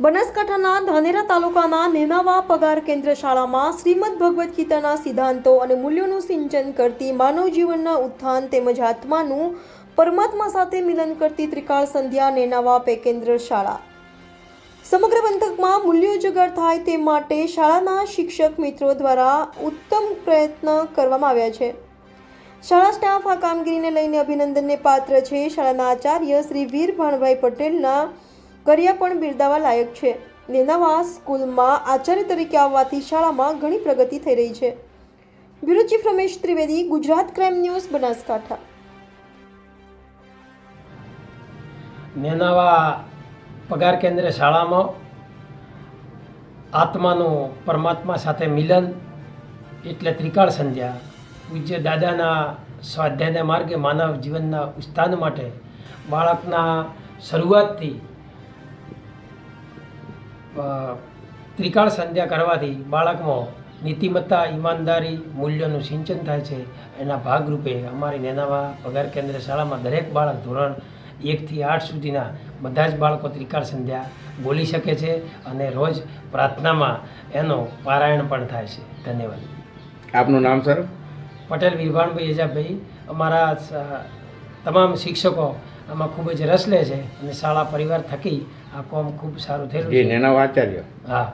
બનાસકાંઠાના ધાનેરા તાલુકાના નેનાવા પગાર કેન્દ્ર શાળામાં શ્રીમદ ભગવદ્ ગીતાના સિદ્ધાંતો અને મૂલ્યોનું સિંચન કરતી માનવ જીવનના ઉત્થાન તેમજ આત્માનું પરમાત્મા સાથે મિલન કરતી ત્રિકાળ સંધ્યા નેનાવા પે કેન્દ્ર શાળા. સમગ્ર પંથકમાં મૂલ્યો જગર થાય તે માટે શાળાના શિક્ષક મિત્રો દ્વારા ઉત્તમ પ્રયત્ન કરવામાં આવ્યા છે. શાળા સ્ટાફ આ કામગીરીને લઈને અભિનંદનને પાત્ર છે. શાળાના આચાર્ય શ્રી વીર ભાણભાઈ પટેલના કર્યા પણ બિરદાવા લાયક છે. નેનાવા સ્કૂલમાં આચાર્ય તરીકે આવવાથી શાળામાં ઘણી પ્રગતિ થઈ રહી છે. Bureau chief Ramesh Trivedi, Gujarat crime news, Banaskantha. Nenava પગાર કેન્દ્ર શાળામાં આત્માનું પરમાત્મા સાથે મિલન એટલે ત્રિકાળ સંધ્યા. પૂજ્ય દાદાના સ્વાધ્યાયના માર્ગે માનવ જીવનના ઉત્થાન માટે બાળકના શરૂઆતથી ત્રિકાળ સંધ્યા કરવાથી બાળકમાં નીતિમત્તા ઈમાનદારી મૂલ્યોનું સિંચન થાય છે. એના ભાગરૂપે અમારી નેનાવા પગાર કેન્દ્ર શાળામાં દરેક બાળક ધોરણ એકથી આઠ સુધીના બધા જ બાળકો ત્રિકાળ સંધ્યા બોલી શકે છે અને રોજ પ્રાર્થનામાં એનો પારાયણ પણ થાય છે. ધન્યવાદ. આપનું નામ સર? પટેલ વિરભાણભાઈ એજાભાઈ અમારા તમામ શિક્ષકો આમાં ખૂબ જ રસ લે છે અને શાળા પરિવાર થકી આ કોમ ખૂબ સારું થયેલું છે. નેના આચાર્ય. હા.